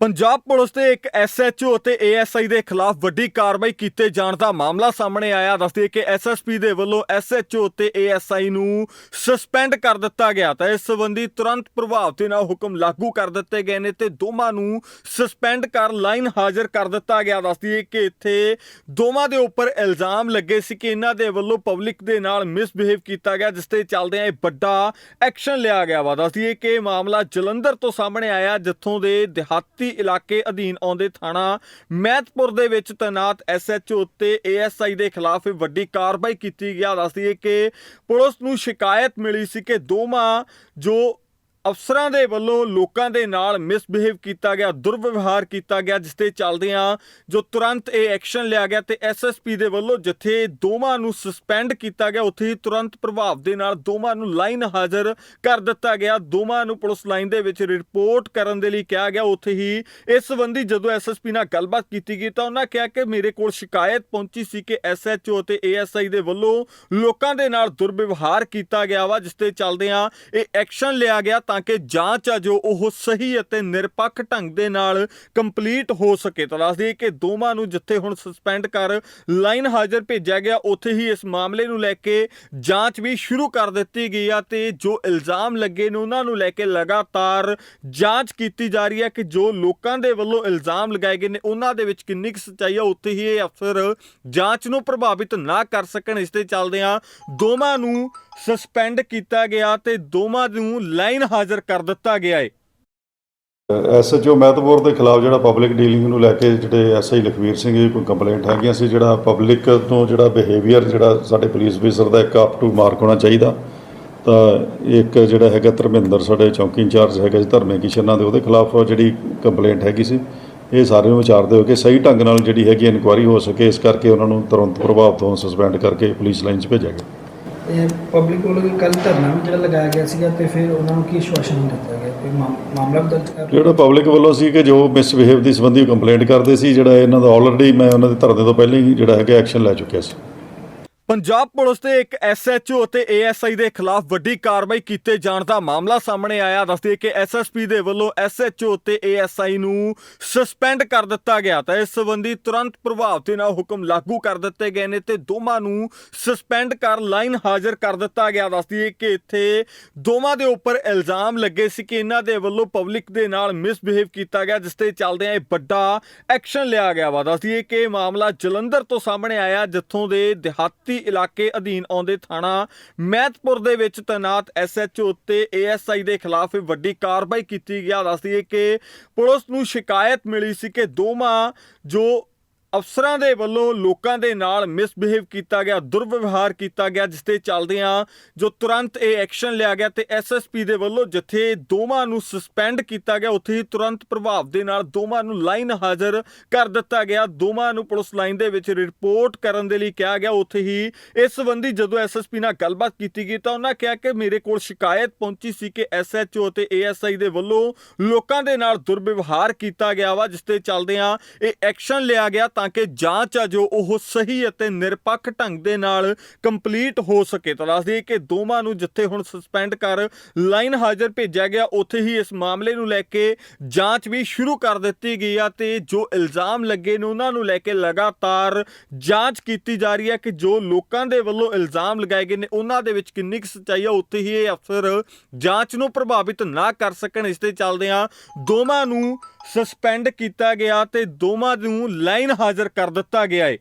Punjab police ਦੇ ਇੱਕ SHO ਅਤੇ ਏਐਸਆਈ ਦੇ ਖਿਲਾਫ ਵੱਡੀ ਕਾਰਵਾਈ ਕੀਤੇ ਜਾਣ ਦਾ ਮਾਮਲਾ ਸਾਹਮਣੇ ਆਇਆ। ਦੱਸਦੇ ਕਿ ਐਸਐਸਪੀ ਦੇ ਵੱਲੋਂ ਐਸਐਚਓ ਅਤੇ ਏਐਸਆਈ ਨੂੰ ਸਸਪੈਂਡ ਕਰ ਦਿੱਤਾ ਗਿਆ ਤਾਂ ਇਸ ਸੰਬੰਧੀ ਤੁਰੰਤ ਪ੍ਰਭਾਵ ਦੇ ਨਾਲ ਹੁਕਮ ਲਾਗੂ ਕਰ ਦਿੱਤੇ ਗਏ ਨੇ ਤੇ ਦੋਵਾਂ ਨੂੰ ਸਸਪੈਂਡ ਕਰ ਲਾਈਨ ਹਾਜ਼ਰ ਕਰ ਦਿੱਤਾ ਗਿਆ। ਦੱਸਦੀ ਹੈ ਕਿ ਇੱਥੇ ਦੋਵਾਂ ਦੇ ਉੱਪਰ ਇਲਜ਼ਾਮ ਲੱਗੇ ਸੀ ਕਿ ਇਹਨਾਂ ਦੇ ਵੱਲੋਂ ਪਬਲਿਕ ਦੇ ਨਾਲ ਮਿਸਬਿਹੇਵ ਕੀਤਾ ਗਿਆ, ਜਿਸ ਤੇ ਚੱਲਦਿਆਂ ਇਹ ਵੱਡਾ ਐਕਸ਼ਨ ਲਿਆ ਗਿਆ ਵਾ। ਦੱਸਦੀ ਹੈ ਕਿ ਮਾਮਲਾ ਜਲੰਧਰ ਤੋਂ ਸਾਹਮਣੇ ਆਇਆ, ਜਿੱਥੋਂ ਦੇ ਦਿਹਾਤੀ ਇਲਾਕੇ ਅਧੀਨ ਆਉਂਦੇ ਥਾਣਾ ਮਹਿਤਪੁਰ ਦੇ ਵਿੱਚ ਤੈਨਾਤ ਐਸਐਚਓ ਤੇ ਏਐਸਆਈ ਦੇ ਖਿਲਾਫ ਵੱਡੀ ਕਾਰਵਾਈ ਕੀਤੀ ਗਿਆ। ਦੱਸਦੀ ਹੈ ਕਿ ਪੁਲਿਸ ਨੂੰ ਸ਼ਿਕਾਇਤ ਮਿਲੀ ਸੀ ਕਿ ਦੋਵਾਂ ਜੋ ਅਫਸਰਾਂ ਦੇ ਵੱਲੋਂ ਲੋਕਾਂ ਦੇ ਨਾਲ ਮਿਸਬਿਹੇਵ ਕੀਤਾ ਗਿਆ, ਦੁਰਵਿਵਹਾਰ ਕੀਤਾ ਗਿਆ, ਜਿਸ ਤੇ ਚੱਲਦਿਆਂ ਜੋ ਤੁਰੰਤ ਇਹ ਐਕਸ਼ਨ ਲਿਆ ਗਿਆ ਤੇ ਐਸਐਸਪੀ ਦੇ ਵੱਲੋਂ ਜਿੱਥੇ ਦੋਵਾਂ ਨੂੰ ਸਸਪੈਂਡ ਕੀਤਾ ਗਿਆ, ਉੱਥੇ ਹੀ ਤੁਰੰਤ ਪ੍ਰਭਾਵ ਦੇ ਨਾਲ ਦੋਵਾਂ ਨੂੰ ਲਾਈਨ ਹਾਜ਼ਰ ਕਰ ਦਿੱਤਾ ਗਿਆ। ਦੋਵਾਂ ਨੂੰ ਪੁਲਿਸ ਲਾਈਨ ਦੇ ਵਿੱਚ ਰਿਪੋਰਟ ਕਰਨ ਦੇ ਲਈ ਕਿਹਾ ਗਿਆ। ਉੱਥੇ ਹੀ ਇਸ ਸੰਬੰਧੀ ਜਦੋਂ ਐਸਐਸਪੀ ਨਾਲ ਗੱਲਬਾਤ ਕੀਤੀ ਗਈ ਤਾਂ ਉਹਨਾਂ ਕਿਹਾ ਕਿ ਮੇਰੇ ਕੋਲ ਸ਼ਿਕਾਇਤ ਪਹੁੰਚੀ ਸੀ ਕਿ ਐਸਐਚਓ ਤੇ ਏਐਸਆਈ ਦੇ ਵੱਲੋਂ ਲੋਕਾਂ ਦੇ ਨਾਲ ਦੁਰਵਿਵਹਾਰ ਕੀਤਾ ਗਿਆ ਵਾ, ਜਿਸ ਤੇ ਚੱਲਦਿਆਂ ਇਹ ਐਕਸ਼ਨ ਲਿਆ ਗਿਆ ਤਾਂ ਕਿ ਜਾਂਚ ਆ ਜੋ ਉਹ ਸਹੀ ਅਤੇ ਨਿਰਪੱਖ ਢੰਗ ਦੇ ਨਾਲ ਕੰਪਲੀਟ ਹੋ ਸਕੇ। ਤਾਂ ਦੱਸਦੀ ਕਿ ਦੋਵਾਂ ਨੂੰ ਜਿੱਥੇ ਹੁਣ ਸਸਪੈਂਡ ਕਰ ਲਾਈਨ ਹਾਜ਼ਰ ਭੇਜਿਆ ਗਿਆ, ਉੱਥੇ ਹੀ ਇਸ ਮਾਮਲੇ ਨੂੰ ਲੈ ਕੇ ਜਾਂਚ ਵੀ ਸ਼ੁਰੂ ਕਰ ਦਿੱਤੀ ਗਈ ਆ ਤੇ ਜੋ ਇਲਜ਼ਾਮ ਲੱਗੇ ਨੇ ਉਹਨਾਂ ਨੂੰ ਲੈ ਕੇ ਲਗਾਤਾਰ ਜਾਂਚ ਕੀਤੀ ਜਾ ਰਹੀ ਹੈ ਕਿ ਜੋ ਲੋਕਾਂ ਦੇ ਵੱਲੋਂ ਇਲਜ਼ਾਮ ਲਗਾਏ ਗਏ ਨੇ, ਉਹਨਾਂ ਦੇ ਵਿੱਚ ਕਿੰਨੀ ਕੁ ਸੱਚਾਈ ਆ, ਉੱਥੇ ਹੀ ਇਹ ਅਫਸਰ ਜਾਂਚ ਨੂੰ ਪ੍ਰਭਾਵਿਤ ਨਾ ਕਰ ਸਕਣ। ਇਸ ਤੇ ਚੱਲਦਿਆਂ ਦੋਵਾਂ ਨੂੰ ਸਸਪੈਂਡ ਕੀਤਾ ਗਿਆ ਤੇ ਦੋਵਾਂ ਨੂੰ ਲਾਈਨ ਹਾਜ਼ਰ ਕਰ ਦਿੱਤਾ ਗਿਆ ਹੈ। ਐਸਐਚਓ ਮਹਿਤਪੁਰ ਦੇ ਖਿਲਾਫ ਜਿਹੜਾ ਪਬਲਿਕ ਡੀਲਿੰਗ ਨੂੰ ਲੈ ਕੇ ਜਿਹੜੇ ਐਸਆਈ ਲਖਵੀਰ ਸਿੰਘ ਜੀ ਕੋਈ ਕੰਪਲੇਂਟ ਹੈਗੀਆਂ ਸੀ, ਜਿਹੜਾ ਪਬਲਿਕ ਤੋਂ ਜਿਹੜਾ ਬਿਹੇਵੀਅਰ ਜਿਹੜਾ ਸਾਡੇ ਪੁਲਿਸ ਅਫੀਸਰ ਦਾ ਇੱਕ ਅਪ ਟੂ ਮਾਰਕ ਹੋਣਾ ਚਾਹੀਦਾ। ਤਾਂ ਇੱਕ ਜਿਹੜਾ ਹੈਗਾ ਧਰਮਿੰਦਰ ਸਾਡੇ ਚੌਂਕੀ ਇੰਚਾਰਜ ਹੈਗਾ ਜੀ ਧਰਮੇ ਕਿਸ਼ਨਾਂ ਦੇ, ਉਹਦੇ ਖਿਲਾਫ ਜਿਹੜੀ ਕੰਪਲੇਂਟ ਹੈਗੀ ਸੀ, ਇਹ ਸਾਰੇ ਨੂੰ ਵਿਚਾਰਦੇ ਹੋ ਕਿ ਸਹੀ ਢੰਗ ਨਾਲ ਜਿਹੜੀ ਹੈਗੀ ਇਨਕੁਆਇਰੀ ਹੋ ਸਕੇ, ਇਸ ਕਰਕੇ ਉਹਨਾਂ ਨੂੰ ਤੁਰੰਤ ਪ੍ਰਭਾਵ ਤੋਂ ਸਸਪੈਂਡ ਕਰਕੇ ਪੁਲਿਸ ਲਾਈਨ 'ਚ ਭੇਜਿਆ ਗਿਆ। ਪਬਲਿਕ ਵੱਲੋਂ ਵੀ ਕੱਲ ਧਰਨਾ ਵੀ ਜਿਹੜਾ ਲਗਾਇਆ ਗਿਆ ਸੀਗਾ ਤੇ ਫਿਰ ਉਹਨਾਂ ਨੂੰ ਕੀ ਆਸ਼ਵਾਸਨ ਦਿੱਤਾ ਗਿਆ? ਕੋਈ ਮਾਮਲਾ ਦਰਜ ਕਰ ਜਿਹੜਾ ਪਬਲਿਕ ਵੱਲੋਂ ਸੀ ਕਿ ਜੋ ਮਿਸਬਿਹੇਵ ਦੀ ਸੰਬੰਧੀ ਕੰਪਲੇਂਟ ਕਰਦੇ ਸੀ, ਜਿਹੜਾ ਇਹਨਾਂ ਦਾ ਆਲਰੇਡੀ ਮੈਂ ਉਹਨਾਂ ਦੇ ਧਰਨੇ ਤੋਂ ਪਹਿਲਾਂ ਹੀ ਜਿਹੜਾ ਹੈਗਾ ਐਕਸ਼ਨ ਲੈ ਚੁੱਕਿਆ ਸੀ। ਪੰਜਾਬ ਪੁਲਿਸ ਦੇ ਇੱਕ ਐਸਐਚਓ ਅਤੇ ਏਐਸਆਈ ਦੇ ਖਿਲਾਫ ਵੱਡੀ ਕਾਰਵਾਈ ਕੀਤੇ ਜਾਣ ਦਾ ਮਾਮਲਾ ਸਾਹਮਣੇ ਆਇਆ। ਦੱਸਦੇ ਕਿ ਐਸਐਸਪੀ ਦੇ ਵੱਲੋਂ ਐਸਐਚਓ ਅਤੇ ਏਐਸਆਈ ਨੂੰ ਸਸਪੈਂਡ ਕਰ ਦਿੱਤਾ ਗਿਆ ਤਾਂ ਇਸ ਸੰਬੰਧੀ ਤੁਰੰਤ ਪ੍ਰਭਾਵ ਦੇ ਨਾਲ ਹੁਕਮ ਲਾਗੂ ਕਰ ਦਿੱਤੇ ਗਏ ਨੇ ਤੇ ਦੋਵਾਂ ਨੂੰ ਸਸਪੈਂਡ ਕਰ ਲਾਈਨ ਹਾਜ਼ਰ ਕਰ ਦਿੱਤਾ ਗਿਆ। ਦੱਸਦੀ ਕਿ ਇੱਥੇ ਦੋਵਾਂ ਦੇ ਉੱਪਰ ਇਲਜ਼ਾਮ ਲੱਗੇ ਸੀ ਕਿ ਇਹਨਾਂ ਦੇ ਵੱਲੋਂ ਪਬਲਿਕ ਦੇ ਨਾਲ ਮਿਸਬਿਹੇਵ ਕੀਤਾ ਗਿਆ, ਜਿਸ ਤੇ ਚੱਲਦਿਆਂ ਇਹ ਵੱਡਾ ਐਕਸ਼ਨ ਲਿਆ ਗਿਆ ਵਾ। ਦੱਸਦੀ ਕਿ ਮਾਮਲਾ ਜਲੰਧਰ ਤੋਂ ਸਾਹਮਣੇ ਆਇਆ, ਜਿੱਥੋਂ ਦੇ ਦਿਹਾਤੀ ਇਲਾਕੇ ਅਧੀਨ ਆਉਂਦੇ ਥਾਣਾ ਮਹਿਤਪੁਰ ਦੇ ਵਿੱਚ ਤੈਨਾਤ ਐਸਐਚਓ ਤੇ ਏਐਸਆਈ ਦੇ ਖਿਲਾਫ ਵੱਡੀ ਕਾਰਵਾਈ ਕੀਤੀ ਗਿਆ। ਦੱਸਦੀ ਹੈ ਕਿ ਪੁਲਿਸ ਨੂੰ ਸ਼ਿਕਾਇਤ ਮਿਲੀ ਸੀ ਕਿ ਦੋਵਾਂ ਜੋ ਅਫਸਰਾਂ ਦੇ ਵੱਲੋਂ ਲੋਕਾਂ ਦੇ ਨਾਲ ਮਿਸਬਿਹੇਵ ਕੀਤਾ ਗਿਆ, ਦੁਰਵਿਵਹਾਰ ਕੀਤਾ ਗਿਆ, ਜਿਸ ਤੇ ਚੱਲਦਿਆਂ ਜੋ ਤੁਰੰਤ ਇਹ ਐਕਸ਼ਨ ਲਿਆ ਗਿਆ ਤੇ ਐਸਐਸਪੀ ਦੇ ਵੱਲੋਂ ਜਿੱਥੇ ਦੋਵਾਂ ਨੂੰ ਸਸਪੈਂਡ ਕੀਤਾ ਗਿਆ, ਉੱਥੇ ਹੀ ਤੁਰੰਤ ਪ੍ਰਭਾਵ ਦੇ ਨਾਲ ਦੋਵਾਂ ਨੂੰ ਲਾਈਨ ਹਾਜ਼ਰ ਕਰ ਦਿੱਤਾ ਗਿਆ। ਦੋਵਾਂ ਨੂੰ ਪੁਲਿਸ ਲਾਈਨ ਦੇ ਵਿੱਚ ਰਿਪੋਰਟ ਕਰਨ ਦੇ ਲਈ ਕਿਹਾ ਗਿਆ। ਉੱਥੇ ਹੀ ਇਸ ਸੰਬੰਧੀ ਜਦੋਂ ਐਸਐਸਪੀ ਨਾਲ ਗੱਲਬਾਤ ਕੀਤੀ ਗਈ ਤਾਂ ਉਹਨਾਂ ਕਿਹਾ ਕਿ ਮੇਰੇ ਕੋਲ ਸ਼ਿਕਾਇਤ ਪਹੁੰਚੀ ਸੀ ਕਿ ਐਸਐਚਓ ਤੇ ਏਐਸਆਈ ਦੇ ਵੱਲੋਂ ਲੋਕਾਂ ਦੇ ਨਾਲ ਦੁਰਵਿਵਹਾਰ ਕੀਤਾ ਗਿਆ ਵਾ, ਜਿਸ ਤੇ ਚੱਲਦਿਆਂ ਇਹ ਐਕਸ਼ਨ ਲਿਆ ਗਿਆ ਤਾਂ ਕਿ ਜਾਂਚ ਆ ਜੋ ਉਹ ਸਹੀ ਅਤੇ ਨਿਰਪੱਖ ਢੰਗ ਦੇ ਨਾਲ ਕੰਪਲੀਟ ਹੋ ਸਕੇ। ਤਾਂ ਦੱਸਦੀ ਕਿ ਦੋਵਾਂ ਨੂੰ ਜਿੱਥੇ ਹੁਣ ਸਸਪੈਂਡ ਕਰ ਲਾਈਨ ਹਾਜ਼ਰ ਭੇਜਿਆ ਗਿਆ, ਉੱਥੇ ਹੀ ਇਸ ਮਾਮਲੇ ਨੂੰ ਲੈ ਕੇ ਜਾਂਚ ਵੀ ਸ਼ੁਰੂ ਕਰ ਦਿੱਤੀ ਗਈ ਆ ਤੇ ਜੋ ਇਲਜ਼ਾਮ ਲੱਗੇ ਨੇ ਉਹਨਾਂ ਨੂੰ ਲੈ ਕੇ ਲਗਾਤਾਰ ਜਾਂਚ ਕੀਤੀ ਜਾ ਰਹੀ ਹੈ ਕਿ ਜੋ ਲੋਕਾਂ ਦੇ ਵੱਲੋਂ ਇਲਜ਼ਾਮ ਲਗਾਏ ਗਏ ਨੇ, ਉਹਨਾਂ ਦੇ ਵਿੱਚ ਕਿੰਨੀ ਕੁ ਸੱਚਾਈ ਆ, ਉੱਥੇ ਹੀ ਇਹ ਅਫਸਰ ਜਾਂਚ ਨੂੰ ਪ੍ਰਭਾਵਿਤ ਨਾ ਕਰ ਸਕਣ। ਇਸ ਤੇ ਚੱਲਦਿਆਂ ਦੋਵਾਂ ਨੂੰ ਸਸਪੈਂਡ ਕੀਤਾ ਗਿਆ ਤੇ ਦੋਵਾਂ ਨੂੰ ਲਾਈਨ ਹਾਜ਼ਰ ਕਰ ਦਿੱਤਾ ਗਿਆ ਹੈ।